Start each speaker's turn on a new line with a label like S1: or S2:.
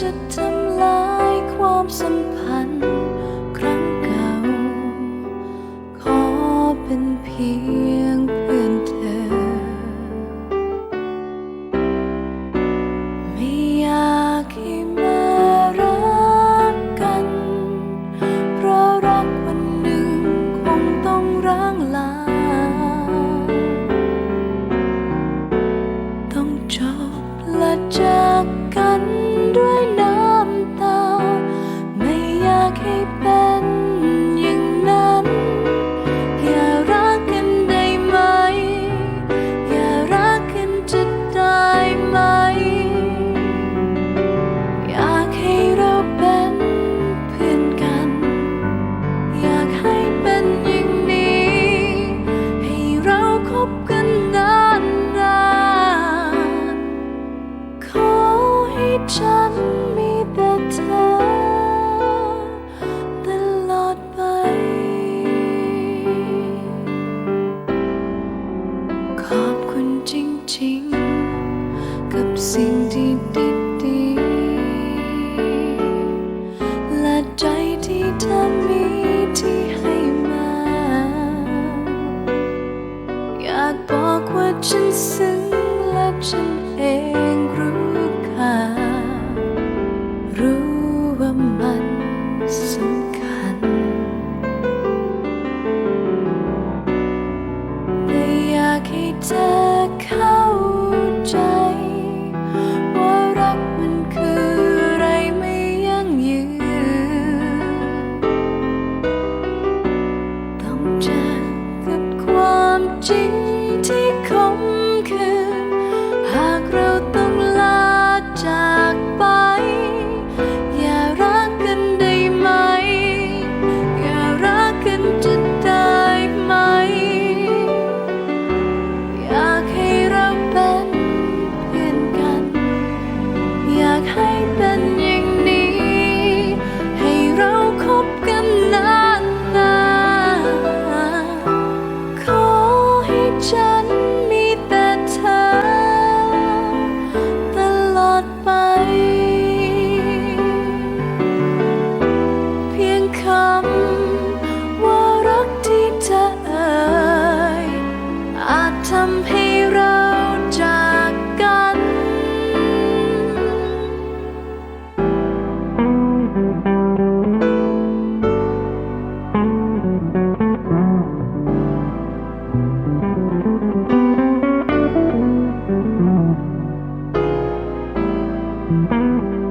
S1: จะทำลายความสัมพันธ์ เป็นอย่างนั้น อย่ารักกันได้ไหม อย่ารักกันจะได้ไหม อยากให้เราเป็นเพื่อนกัน อยากให้เป็นอย่างนี้ ให้เราคบกันนานๆขอให้ จริง กับสิ่งที่ดีดีและใจที่เธอมีที่ให้มา อยากบอกว่าฉันซึ้งและฉันเอง watching คำว่ารักที่เธอเอ่ยอาจทำให้เราจากกัน thank you